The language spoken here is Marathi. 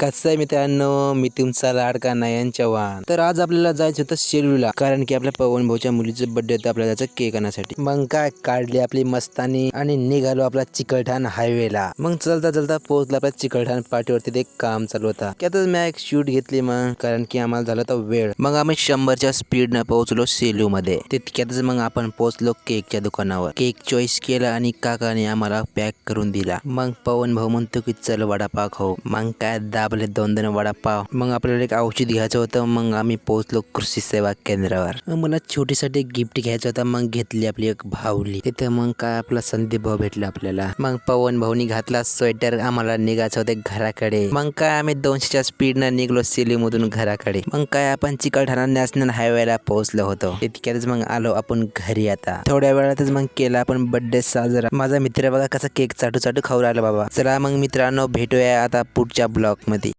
कसं आहे मित्रांनो? मी तुमचा लाडका नयन चव्हाण. तर आज आपल्याला जायचं होतं शेलूला कारण की आपल्या पवन भाऊच्या मुलीचं बर्थडे होतं आपल्याला जायचं केक आणण्यासाठी मग काय? काढली आपली मस्तानी आणि निघालो आपला चिकलठाण हायवेला मग चलता चलता पोहोचला आपल्या चिकलठाण पाठीवरती ते एक काम चालू होता. त्यातच मी एक शूट घेतली मग कारण की आम्हाला झाला होता वेळ. मग आम्ही शंभरच्या स्पीड न पोहोचलो सेलू मध्ये तितक्यातच मग आपण पोहोचलो केकच्या दुकानावर. केक चॉईस केला आणि काकाने आम्हाला पॅक करून दिला. मग पवन भाऊ म्हणतो की चल वडापाव खाऊ. मग काय दाबले दोन दोन वडापाव. मग आपल्याला एक औषध घ्यायचं होतं. मग आम्ही पोहोचलो कृषी सेवा केंद्रावर. मग मला छोटीसाठी गिफ्ट घ्यायचं होतं. मग घेतली आपली एक भावली. तिथे मग काय आपला संदीप भाऊ भेटला आपल्याला. मग पवन भाऊनी घातला स्वेटर. आम्हाला निघायचं होतं घराकडे. मग काय आम्ही दोनशेच्या स्पीडनं निघलो सेलीमधून घराकडे. मग काय आपण चिकलठाणा नॅशनल हायवेला पोहोचलो होतो. तितक्यातच मग आलो आपण घरी आता. थोड्या वेळातच मग केला आपण बर्थडे साजरा. माझा मित्र बघा कसा केक चाटू चाटू खाऊ राहिला बाबा. चला मग मित्रांनो भेटूया आता पुढच्या ब्लॉगमध्ये.